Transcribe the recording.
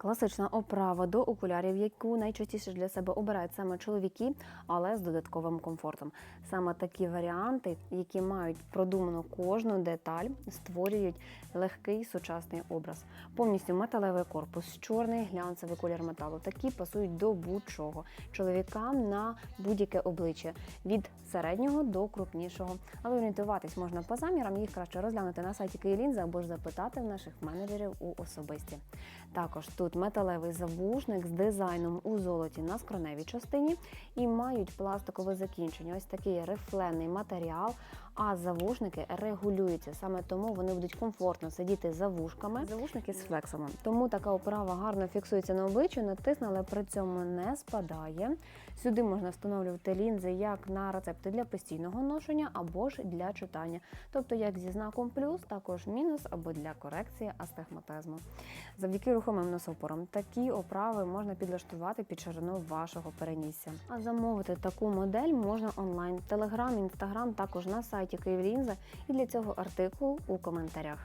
Класична оправа до окулярів, яку найчастіше для себе обирають саме чоловіки, але з додатковим комфортом. Саме такі варіанти, які мають продуману кожну деталь, створюють легкий сучасний образ. Повністю металевий корпус, чорний глянцевий колір металу. Такі пасують до будь-чого чоловікам на будь-яке обличчя від середнього до крупнішого. Але орієнтуватись можна по замірам. Їх краще розглянути на сайті Київлінза або ж запитати в наших менеджерів у особисті. Також тут металевий завушник з дизайном у золоті на скроневій частині і мають пластикове закінчення. Ось такий рифлений матеріал. А завушники регулюються. Саме тому вони будуть комфортно сидіти за вушками. Завушники з флексами. Тому така оправа гарно фіксується на обличчю, натисне, але при цьому не спадає. Сюди можна встановлювати лінзи як на рецепти для постійного ношення або ж для читання. Тобто як зі знаком плюс, також мінус або для корекції астигматизму. Завдяки рухомим носопорам такі оправи можна підлаштувати під ширину вашого перенісся. А замовити таку модель можна онлайн, телеграм, інстаграм, також на сайті Київлінза і для цього артикул у коментарях.